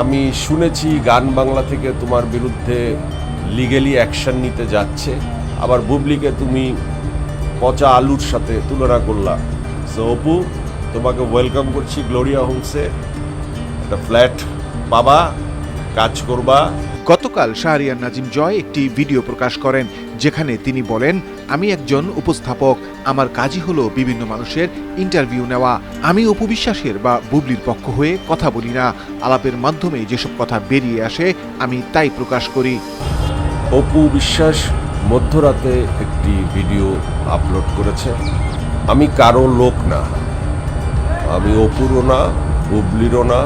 আমি শুনেছি গান বাংলা থেকে তোমার বিরুদ্ধে লিগেলি অ্যাকশন নিতে যাচ্ছে। আবার বুবলিকে তুমি পচা আলুর সাথে তুলনা করলা। সো অপু, তোমাকে ওয়েলকাম করছি গ্লোরিয়া হোমসে একটা ফ্ল্যাট পাবা। কাজ করবা। গতকাল শাহরিয়ার নাজিম জয় একটি ভিডিও প্রকাশ করেন যেখানে তিনি বলেন আমি একজন উপস্থাপক আমার কাজই হলো বিভিন্ন মানুষের ইন্টারভিউ নেওয়া। আমি উপবিশ্বাসের বা বুবলির পক্ষ হয়ে কথা বলি না। আলাপের মাধ্যমে যেসব কথা বেরিয়ে আসে আমি তাই প্রকাশ করি। অপু বিশ্বাস মধ্যরাতে একটি ভিডিও আপলোড করেছে। আমি কারও লোক না। আমি অপুরও না বুবলিরও না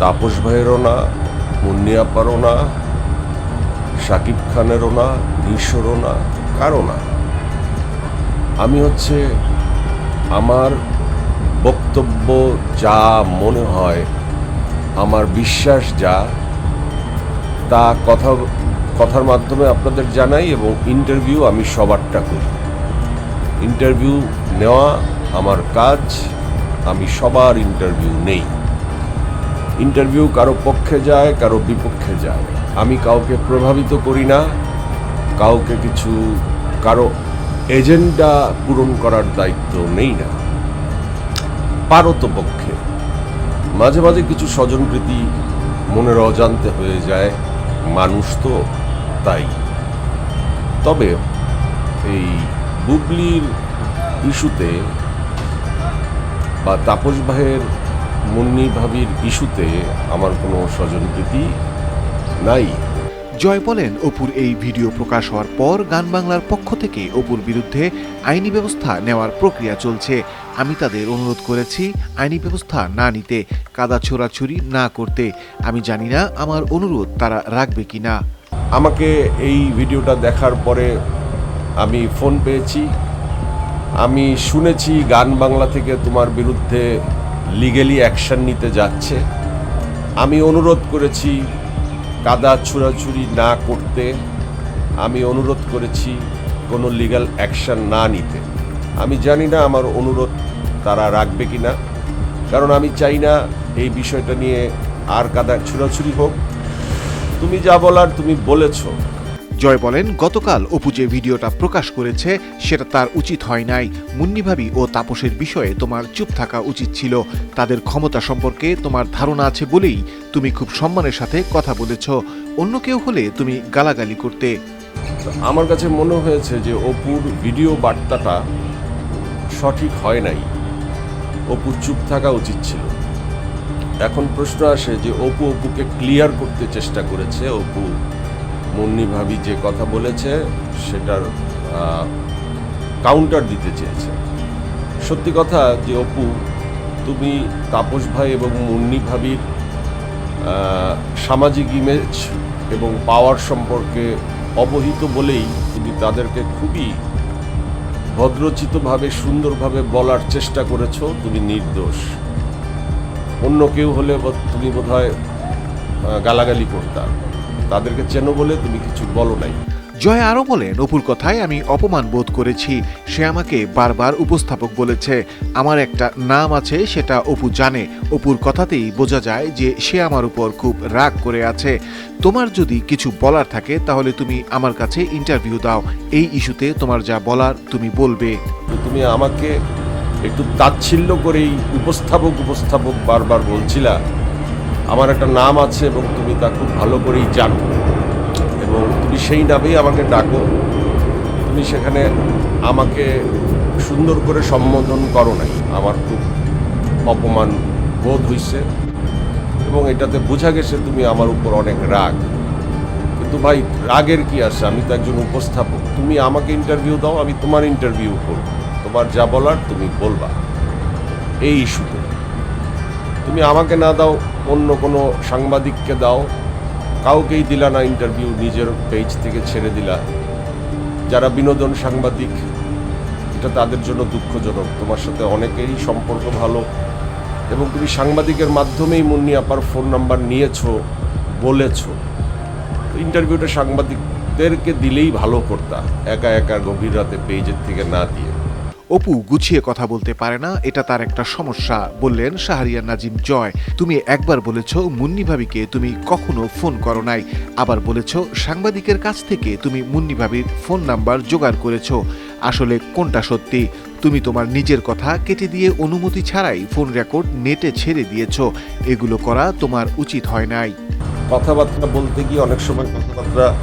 তাপস ভাইয়েরও না মুন্নিয়াপারও না, শাকিব খানেরও না নিশোরও না, কারও না। আমি হচ্ছে আমার বক্তব্য যা মনে হয়, আমার বিশ্বাস যা, তা কথা, কথার মাধ্যমে আপনাদের জানাই এবং ইন্টারভিউ আমি সবারটা করি। ইন্টারভিউ নেওয়া আমার কাজ, আমি সবার ইন্টারভিউ নেই। ইন্টারভিউ কারও পক্ষে যায়, কারও বিপক্ষে যায়। আমি কাউকে প্রভাবিত করি না, কাউকে কিছু, কারও এজেন্ডা পূরণ করার দায়িত্ব নেই না। পারত পক্ষে মাঝে মাঝে কিছু স্বজনপ্রীতি মনের অজান্তে হয়ে যায়, মানুষ তো তাই। তবে এই বুবলির ইস্যুতে বা তাপস ভাইয়ের মুন্নি ভাবির ইস্যুতে আমার কোনো স্বজনপ্রীতি নাই। জয় বলেন অপুর এই ভিডিও প্রকাশ হওয়ার পর গান বাংলার পক্ষ থেকে অপুর বিরুদ্ধে আইনি ব্যবস্থা নেওয়ার প্রক্রিয়া চলছে। আমি তাদের অনুরোধ করেছি আইনি ব্যবস্থা না নিতে কাদা ছোড়াছুরি না করতে। আমি জানি না আমার অনুরোধ তারা রাখবে কি না আমাকে এই ভিডিওটা দেখার পরে আমি ফোন পেয়েছি। আমি শুনেছি গান বাংলা থেকে তোমার বিরুদ্ধে লিগেলি অ্যাকশন নিতে যাচ্ছে। আমি অনুরোধ করেছি কাদা ছুড়াছুরি না করতে। আমি অনুরোধ করেছি কোনো লিগ্যাল অ্যাকশন না নিতে। আমি জানি না আমার অনুরোধ তারা রাখবে কি না কারণ আমি চাই না এই বিষয়টা নিয়ে আর কাদা ছুড়াছুরি হোক। তুমি যা বলার তুমি বলেছ। জয় বলেন, গতকাল অপু যে ভিডিওটা প্রকাশ করেছে, সেটা তার উচিত হয় নাই। মুন্নিভাবি ও তাপসের বিষয়ে তোমার চুপ থাকা উচিত ছিল। তাদের ক্ষমতা সম্পর্কে তোমার ধারণা আছে বলেই তুমি খুব সম্মানের সাথে কথা বলেছ। অন্য কেউ হলে তুমি গালাগালি করতে। আমার কাছে মনে হয়েছে যে অপুর ভিডিও বার্তাটা সঠিক হয় নাই। অপুর চুপ থাকা উচিত ছিল। এখন প্রশ্ন আসে যে অপু অপুকে ক্লিয়ার করতে চেষ্টা করেছে, অপু মুন্নি ভাবি যে কথা বলেছে, সেটার কাউন্টার দিতে চেয়েছে। সত্যি কথা যে, অপু, তুমি তাপস ভাই এবং মুন্নি ভাবির সামাজিক ইমেজ এবং পাওয়ার সম্পর্কে অবহিত বলেই তুমি তাদেরকে খুবই ভদ্রচিতভাবে, সুন্দরভাবে বলার চেষ্টা করেছ, তুমি নির্দোষ। অন্য কেউ হলে তুমি বোধহয় গালাগালি করতা। তাদেরকে চেনো বলে তুমি কিছু বলো নাই। জয় আরও বলেন অপুর কথায় আমি অপমান বোধ করেছি। সে আমাকে বারবার উপস্থাপক বলেছে। আমার একটা নাম আছে সেটা অপু জানে। অপুর কথাতেই বোঝা যায় যে সে আমার উপর খুব রাগ করে আছে। তোমার যদি কিছু বলার থাকে তাহলে তুমি আমার কাছে ইন্টারভিউ দাও। এই ইস্যুতে তোমার যা বলার তুমি বলবে। তুমি আমাকে একটু তাচ্ছিল্য করেই উপস্থাপক উপস্থাপক বারবার বলছিলা। আমার একটা নাম আছে এবং তুমি তা খুব ভালো করেই জানো। এবং তুমি সেই নামেই আমাকে ডাকো। তুমি সেখানে আমাকে সুন্দর করে সম্বোধন করো নাই। আমার খুব অপমান বোধ হইছে। এবং এটাতে বোঝা গেছে তুমি আমার উপর অনেক রাগ। কিন্তু ভাই, রাগের কি আছে? আমি তো একজন উপস্থাপক। তুমি আমাকে ইন্টারভিউ দাও, আমি তোমার ইন্টারভিউ করব। তোমার যা বলার তুমি বলবা। এই ইস্যুতে। তুমি আমাকে না দাও অন্য কোনো সাংবাদিককে দাও, কাউকেই দিলা না ইন্টারভিউ নিজের পেজ থেকে ছেড়ে দিলা। যারা বিনোদন সাংবাদিক, এটা তাদের জন্য দুঃখজনক। তোমার সাথে অনেকেরই সম্পর্ক ভালো এবং তুমি সাংবাদিকের মাধ্যমেই মুন্নি আপার ফোন নাম্বার নিয়েছো, বলেছ। ইন্টারভিউটা সাংবাদিকদেরকে দিলেই ভালো করতা, একা একা গভীর রাতে পেজের থেকে না দিয়ে। অপু গুছিয়ে কথা বলতে পারে না, এটা তার একটা সমস্যা। বললেন, শাহরিয়ার নাজিম, জয়, তুমি একবার বলেছ মুন্নি ভাবিকে তুমি কখনো ফোন করো নাই। আবার বলেছ সাংবাদিকের কাছ থেকে তুমি মুন্নি ভাবির ফোন নাম্বার জোগাড় করেছ। আসলে কোনটা সত্যি? তুমি তোমার নিজের কথা কেটে দিয়ে অনুমতি ছাড়াই ফোন রেকর্ড নেটে ছেড়ে দিয়েছ। এগুলো করা তোমার উচিত হয় নাই। কথাবার্তা বলতে গিয়ে অনেক সময় কথাবার্তা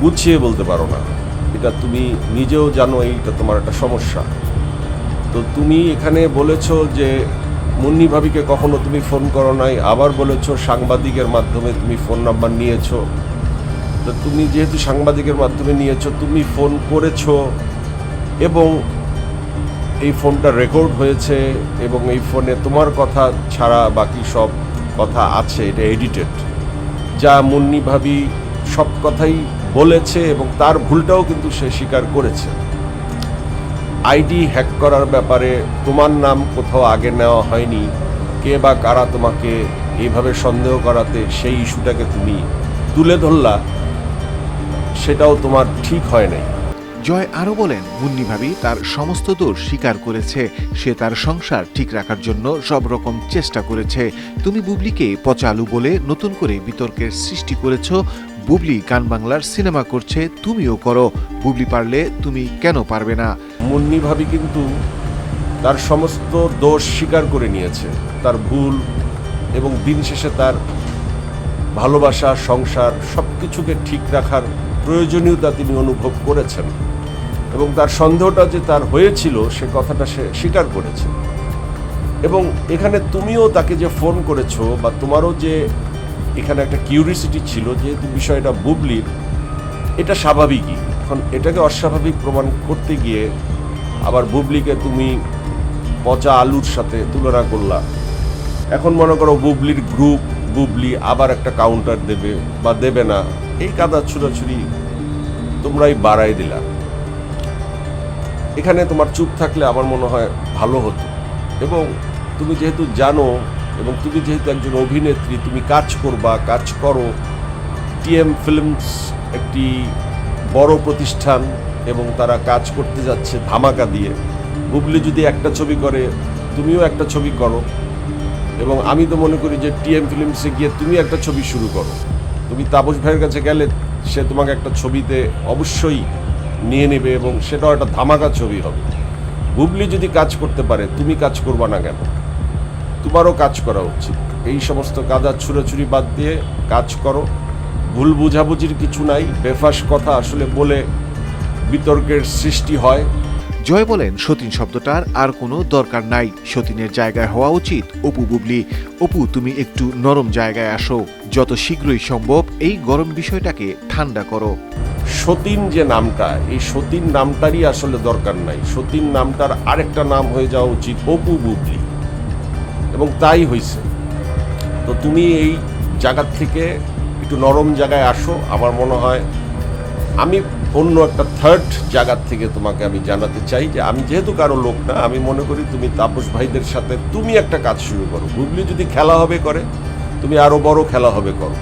গুছিয়ে বলতে পারো না। এটা তুমি নিজেও জানো, এইটা তোমার একটা সমস্যা। তো তুমি এখানে বলেছ যে মুন্নি ভাবিকে কখনো তুমি ফোন করো নাই, আবার বলেছ সাংবাদিকের মাধ্যমে তুমি ফোন নাম্বার নিয়েছো। তো তুমি যেহেতু সাংবাদিকের মাধ্যমে নিয়েছো, তুমি ফোন করেছ এবং এই ফোনটা রেকর্ড হয়েছে এবং এই ফোনে তোমার কথা ছাড়া বাকি সব কথা আছে, এটা এডিটেড। যা মুন্নি ভাবি সব কথাই বলেছে এবং তার ভুলটাও কিন্তু সে স্বীকার করেছে। আইডি হ্যাক করার ব্যাপারে তোমার নাম কোথাও আগে নেওয়া হয়নি। কে বা কারা তোমাকে এইভাবে সন্দেহ করাতে সেই ইস্যুটাকে তুমি তুলে ধরলা, সেটাও তোমার ঠিক হয় নাই। জয় আরও বলেন, মুন্নি ভাবি তার সমস্ত দোষ স্বীকার করেছে। সে তার সংসার ঠিক রাখার জন্য সব রকম চেষ্টা করেছে। তুমি বুবলিকে পচালু বলে নতুন করে বিতর্কের সৃষ্টি করেছ। বুবলি গান বাংলার সিনেমা করছে, তুমিও করো। বুবলি পারলে তুমি কেন পারবে না? মুন্নি ভাবি কিন্তু তার সমস্ত দোষ স্বীকার করে নিয়েছে। তার ভুল এবং দিন শেষে তার ভালোবাসা, সংসার সব কিছুকে ঠিক রাখার প্রয়োজনীয়তা তিনি অনুভব করেছেন এবং তার সন্দেহটা যে তার হয়েছিল সে কথাটা সে স্বীকার করেছে। এবং এখানে তুমিও তাকে যে ফোন করেছ বা তোমারও যে এখানে একটা কিউরিসিটি ছিল যেহেতু বিষয়টা বুবলির, এটা স্বাভাবিকই। এখন এটাকে অস্বাভাবিক প্রমাণ করতে গিয়ে আবার বুবলিকে তুমি পচা আলুর সাথে তুলনা করলা। এখন মনে করো বুবলির গ্রুপ বুবলি আবার একটা কাউন্টার দেবে বা দেবে না। এই কাদা ছুড়াছুরি তোমরাই বাড়াই দিলা। এখানে তোমার চুপ থাকলে আমার মনে হয় ভালো হতো। এবং তুমি যেহেতু জানো এবং তুমি যেহেতু একজন অভিনেত্রী, তুমি কাজ করবা, কাজ করো। টিএম ফিল্মস একটি বড় প্রতিষ্ঠান। এবং তারা কাজ করতে যাচ্ছে ধামাকা দিয়ে। বুবলি যদি একটা ছবি করে, তুমিও একটা ছবি করো। এবং আমি তো মনে করি যে টিএম ফিল্মসে গিয়ে তুমি একটা ছবি শুরু করো। তুমি তাপস ভাইয়ের কাছে গেলে সে তোমাকে একটা ছবিতে অবশ্যই নিয়ে নেবে এবং সেটাও একটা ধামাকা ছবি হবে। বুবলি যদি কাজ করতে পারে, তুমি কাজ করবা না কেন? তোমারও কাজ করা উচিত। এই সমস্ত কাদা ছুড়োছুরি বাদ দিয়ে কাজ করো। ভুল বুঝাবুঝির কিছু নাই। বেফাস কথা আসলে বলে বিতর্কের সৃষ্টি হয়। জয় বলেন সতীন শব্দটার আর কোনো দরকার নাই। সতীনের জায়গায় হওয়া উচিত অপু বুবলি অপু তুমি একটু নরম জায়গায় আসো। যত শীঘ্রই সম্ভব এই গরম বিষয়টাকে ঠান্ডা করো। সতীন যে নামটা এই সতীন নামটারই আসলে দরকার নাই। সতীন নামটার আরেকটা নাম হয়ে যাওয়া উচিত অপু বুবলি। এবং তাই হয়েছে তো তুমি এই জায়গার থেকে একটু নরম জায়গায় আসো আমার মনে হয় আমি অন্য একটা থার্ড জায়গার থেকে তোমাকে আমি জানাতে চাই যে আমি যেহেতু কারও লোক না, আমি মনে করি তুমি তাপস ভাইদের সাথে তুমি একটা কাজ শুরু করো। হুগলি যদি খেলা হবে করে, তুমি আরও বড় খেলা হবে করো।